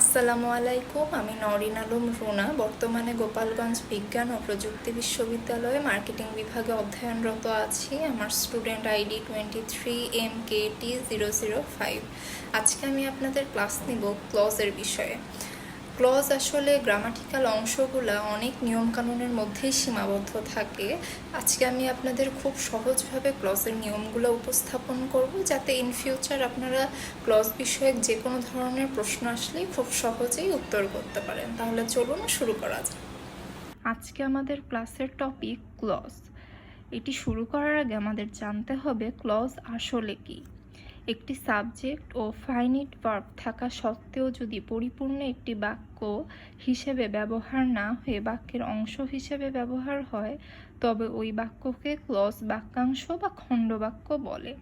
আসসালামু আলাইকুম, আমি নরিন আলম রোনা। বর্তমানে গোপালগঞ্জ বিজ্ঞান ও প্রযুক্তি বিশ্ববিদ্যালয়ে মার্কেটিং বিভাগে অধ্যয়নরত আছি। আমার student ID twenty three M K T zero zero five আজকে আমি আপনাদের ক্লাস নিব ক্লজের বিষয়ে। ক্লজ আসলে গ্রামাটিক্যাল অংশগুলো অনেক নিয়মকানুনের মধ্যেই সীমাবদ্ধ থাকে। আজকে আমি আপনাদের খুব সহজভাবে ক্লজের নিয়মগুলো উপস্থাপন করব যাতে ইন ফিউচার আপনারা ক্লজ বিষয়ক যে কোনো ধরনের প্রশ্ন আসলেই খুব সহজেই উত্তর করতে পারেন। তাহলে চলুন শুরু করা যাক। আজকে আমাদের ক্লাসের টপিক ক্লজ। এটি শুরু করার আগে আমাদের জানতে হবে ক্লজ আসলে কি। একটি সাবজেক্ট ও ফাইনিট ভার্ব থাকা সত্ত্বেও যদি পরিপূর্ণ একটি বাক্য হিসেবে ব্যবহার না হয়ে বাক্যের অংশ হিসেবে ব্যবহার হয়, তবে ওই বাক্যকে ক্লজ বাক্যাংশ বা খণ্ডবাক্য বলে।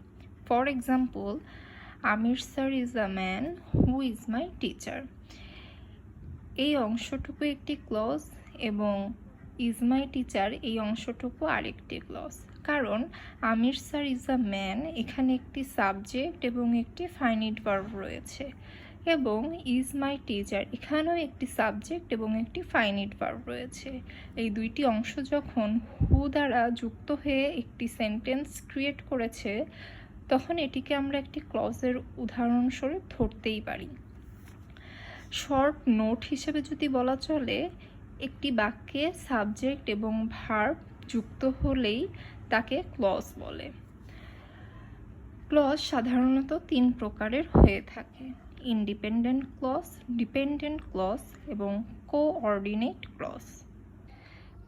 For example, Amir sir is a man who is my teacher. এই অংশটুকু একটি ক্লজ এবং ইজ মাই টিচার এই অংশটুকু আরেকটি ক্লজ। কারণ Amir sir is a man এখানে একটি সাবজেক্ট এবং একটি ফাইনিট ভার্ব রয়েছে। এবং ইজ মাই টিচার এখানেও একটি সাবজেক্ট এবং একটি ফাইনিট ভার্ব রয়েছে। এই দুইটি অংশ যখন হু দ্বারা যুক্ত হয়ে একটি সেন্টেন্স ক্রিয়েট করেছে, তখন এটিকে আমরা একটি ক্লজের উদাহরণস্বরূপ ধরতেই পারি। শর্ট নোট হিসেবে যদি বলা চলে, একটি বাক্যে সাবজেক্ট এবং ভার্ব যুক্ত হলেই তাকে ক্লজ বলে। ক্লজ সাধারণত তিন প্রকারের হয়ে থাকে। ইন্ডিপেন্ডেন্ট ক্লজ ডিপেন্ডেন্ট ক্লজ এবং কোঅর্ডিনেট ক্লজ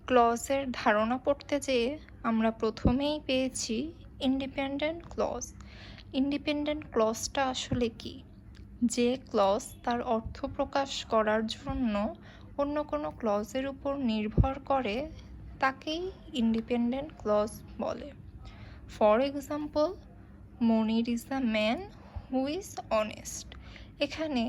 ক্লজের ধারণা পড়তে যেয়ে আমরা প্রথমেই পেয়েছি ইন্ডিপেন্ডেন্ট ক্লজ ইন্ডিপেন্ডেন্ট ক্লজটা আসলে কি? যে ক্লজ তার অর্থ প্রকাশ করার জন্য অন্য কোনো ক্লজের উপর নির্ভর করে তাকেই ইন্ডিপেন্ডেন্ট ক্লজ বলে। For example Monir is a man who is honest এখানে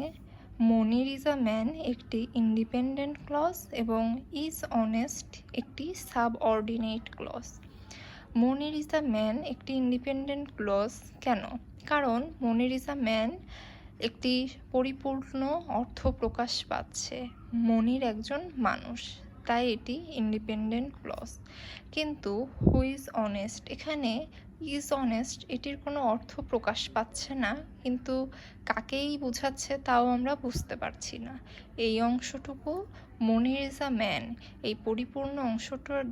মনির ইজ আ ম্যান একটি ইন্ডিপেন্ডেন্ট ক্লজ এবং ইজ অনেস্ট একটি subordinate clause Monir is a man একটি ইন্ডিপেন্ডেন্ট ক্লজ কেন? কারণ মনির ইজ আ ম্যান একটি পরিপূর্ণ অর্থ প্রকাশ পাচ্ছে। মনির একজন মানুষ। তাই এটি ইন্ডিপেন্ডেন্ট ক্লস কিন্তু হু ইজ অনেস্ট এখানে ইজ অনেস্ট এটির কোনো অর্থ প্রকাশ পাচ্ছে না, কিন্তু কাকেই বোঝাচ্ছে তাও আমরা বুঝতে পারছি না। এই অংশটুকু মনির ইজ আ ম্যান এই পরিপূর্ণ অংশটার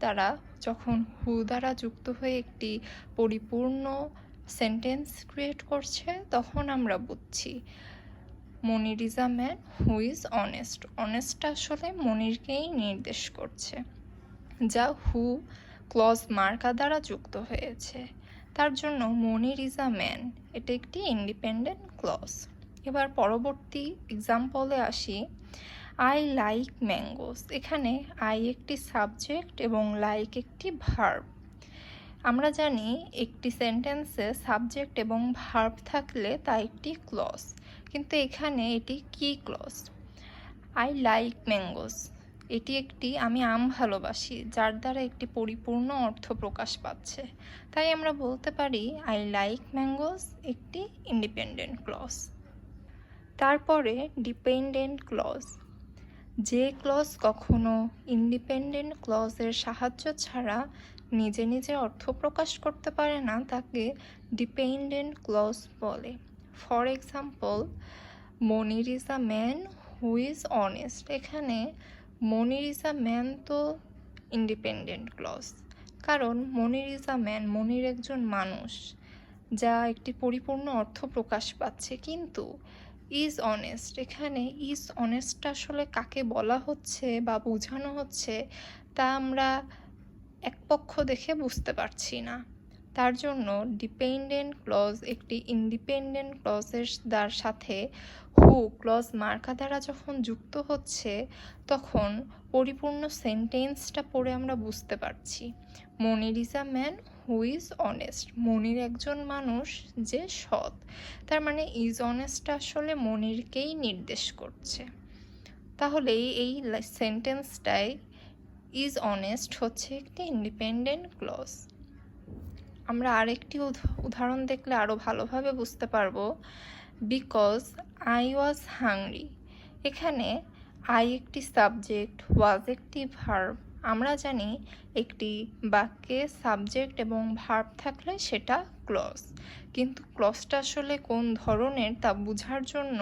দ্বারা যখন হু দ্বারা যুক্ত হয়ে একটি পরিপূর্ণ সেন্টেন্স ক্রিয়েট করছে, তখন আমরা বুঝছি। Monir is a man who is honest. অনেস্টটা আসলে মনিরকেই নির্দেশ করছে, যা হু ক্লজ মার্কা দ্বারা যুক্ত হয়েছে। তার জন্য মনির ইজ আ ম্যান, এটা একটি ইন্ডিপেন্ডেন্ট ক্লজ। এবার পরবর্তী এক্সাম্পলে আসি। I like mangoes. এখানে আই একটি সাবজেক্ট এবং লাইক একটি ভার্ব। আমরা জানি একটি সেন্টেন্সে সাবজেক্ট এবং ভার্ব থাকলে তা একটি ক্লজ। কিন্তু এখানে এটি কি ক্লজ আই লাইক ম্যাঙ্গোস এটি একটি আমি আম ভালোবাসি, যার দ্বারা একটি পরিপূর্ণ অর্থ প্রকাশ পাচ্ছে। তাই আমরা বলতে পারি আই লাইক ম্যাঙ্গোস একটি ইন্ডিপেন্ডেন্ট ক্লজ তারপরে ডিপেন্ডেন্ট ক্লজ যে ক্লজ কখনো ইন্ডিপেন্ডেন্ট ক্লজের সাহায্য ছাড়া নিজে নিজে অর্থ প্রকাশ করতে পারে না, তাকে ডিপেন্ডেন্ট ক্লজ বলে। For example Monir is a man who is honest এখানে মনির ইজ আ ম্যান তো ইন্ডিপেন্ডেন্ট ক্লস কারণ মনির ইজ আ ম্যান মনির একজন মানুষ, যা একটি পরিপূর্ণ অর্থ প্রকাশ পাচ্ছে। কিন্তু ইজ অনেস্ট এখানে ইজ অনেস্টটা আসলে কাকে বলা হচ্ছে বা বোঝানো হচ্ছে তা আমরা এক পক্ষ দেখে বুঝতে পারছি না। তার জন্য ডিপেন্ডেন্ট ক্লজ একটি ইন্ডিপেন্ডেন্ট ক্লজের দ্বার সাথে হু ক্লজ মার্কা দ্বারা যখন যুক্ত হচ্ছে, তখন পরিপূর্ণ সেন্টেন্সটা পড়ে আমরা বুঝতে পারছি। Monir is a man who is honest. Monir একজন মানুষ যে সৎ। তার মানে ইজ অনেস্টটা আসলে মনিরকেই নির্দেশ করছে। তাহলে এই সেন্টেন্সটাই ইজ অনেস্ট হচ্ছে একটি ইন্ডিপেন্ডেন্ট ক্লজ। আমরা আরেকটি উদাহরণ দেখলে আরও ভালোভাবে বুঝতে পারব। বিকজ আই ওয়াজ হাংরি এখানে আই একটি সাবজেক্ট ওয়াজ একটি ভার্ব আমরা জানি একটি বাক্যে সাবজেক্ট এবং ভার্ব থাকলে সেটা ক্লস কিন্তু ক্লজটা আসলে কোন ধরনের তা বোঝার জন্য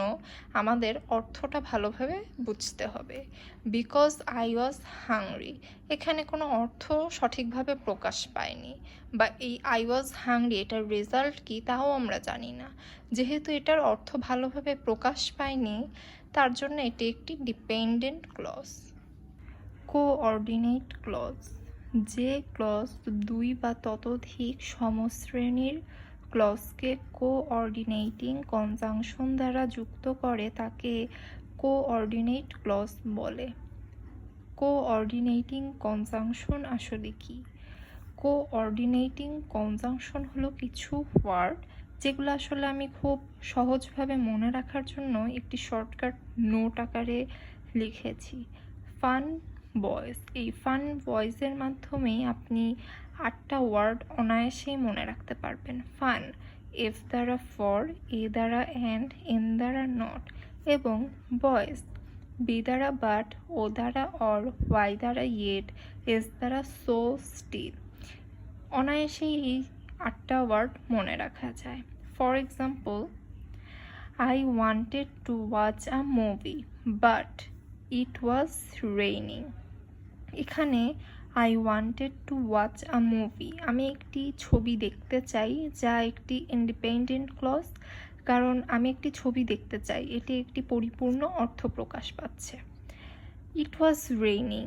আমাদের অর্থটা ভালোভাবে বুঝতে হবে। বিকজ আই ওয়াজ হাংরি এখানে কোনো অর্থ সঠিকভাবে প্রকাশ পায়নি। বা এই আই ওয়াজ হাংরি এটার রেজাল্ট কি তাও আমরা জানি না। যেহেতু এটার অর্থ ভালোভাবে প্রকাশ পায়নি, তার জন্য এটি একটি ডিপেন্ডেন্ট ক্লজ কোঅর্ডিনেট ক্লজ। যে ক্লজ দুই বা ততোধিক সমশ্রেণীর ক্লজকে কোঅর্ডিনেটিং কনজাংশন দ্বারা যুক্ত করে তাকে কোঅর্ডিনেট ক্লজ বলে। কোঅর্ডিনেটিং কনজাংশন আসলে কি? কোঅর্ডিনেটিং কনজাংশন হলো কিছু ওয়ার্ড যেগুলো আসলে আমি খুব সহজভাবে মনে রাখার জন্য একটি শর্টকাট নোট আকারে লিখেছি। ফান ভয়েস এই ফান ভয়েসের মাধ্যমে আপনি আটটা ওয়ার্ড অনায়াসেই মনে রাখতে পারবেন। ফান এফ দ্বারা ফর এ দ্বারা অ্যান্ড এন দ্বারা নট এবং বয়েস বি দ্বারা বাট ও দ্বারা অর ওয়াই দ্বারা ইয়েট এস দ্বারা সো স্টিল অনায়াসেই এই আটটা ওয়ার্ড মনে রাখা যায়। For example I wanted to watch a movie but it was raining এখানে I wanted to watch a movie আমি একটি ছবি দেখতে চাই যা একটি ইন্ডিপেন্ডেন্ট ক্লজ কারণ আমি একটি ছবি দেখতে চাই। এটি একটি পরিপূর্ণ অর্থ প্রকাশ পাচ্ছে। ইট ওয়াজ রেইনিং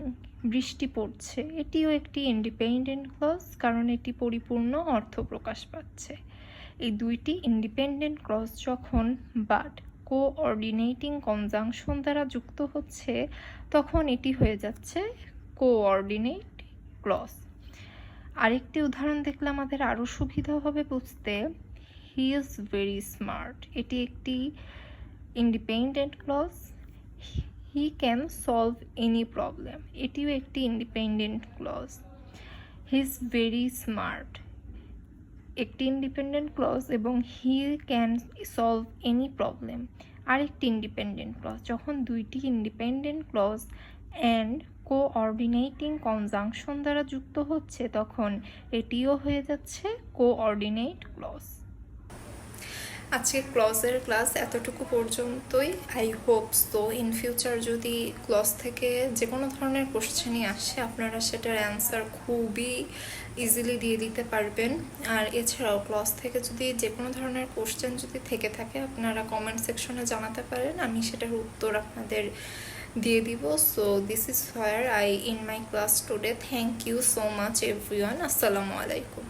বৃষ্টি পড়ছে। এটিও একটি ইন্ডিপেন্ডেন্ট ক্লজ কারণ এটি পরিপূর্ণ অর্থ প্রকাশ পাচ্ছে। এই দুইটি ইন্ডিপেন্ডেন্ট ক্লজ যখন বাট কোঅর্ডিনেটিং কনজাংশন দ্বারা যুক্ত হচ্ছে, তখন এটি হয়ে যাচ্ছে কোঅর্ডিনেট ক্লজ আরেকটি উদাহরণ দেখলে আমাদের আরও সুবিধা হবে বুঝতে। হি ইজ ভেরি স্মার্ট এটি একটি independent clause he can solve any problem এটিও একটি independent clause he is very smart একটি ইন্ডিপেন্ডেন্ট ক্লজ এবং he can solve any problem আরেকটি ইন্ডিপেন্ডেন্ট ক্লজ যখন দুইটি independent clause and coordinating conjunction দ্বারা যুক্ত হচ্ছে তখন এটিও হয়ে যাচ্ছে কোঅর্ডিনেট ক্লজ আজকে ক্লজের ক্লাস এতটুকু পর্যন্তই। I hope so in future যদি ক্লজ থেকে যে কোনো ধরনের কোশ্চেনই আসে, আপনারা সেটার অ্যান্সার খুবই ইজিলি দিয়ে দিতে পারবেন। আর এছাড়াও ক্লজ থেকে যদি যে কোনো ধরনের কোশ্চেন যদি থেকে থাকে, আপনারা কমেন্ট সেকশনে জানাতে পারেন, আমি সেটার উত্তর আপনাদের দিয়ে দিব। So this is fire I in my class today thank you so much everyone আসসালামু আলাইকুম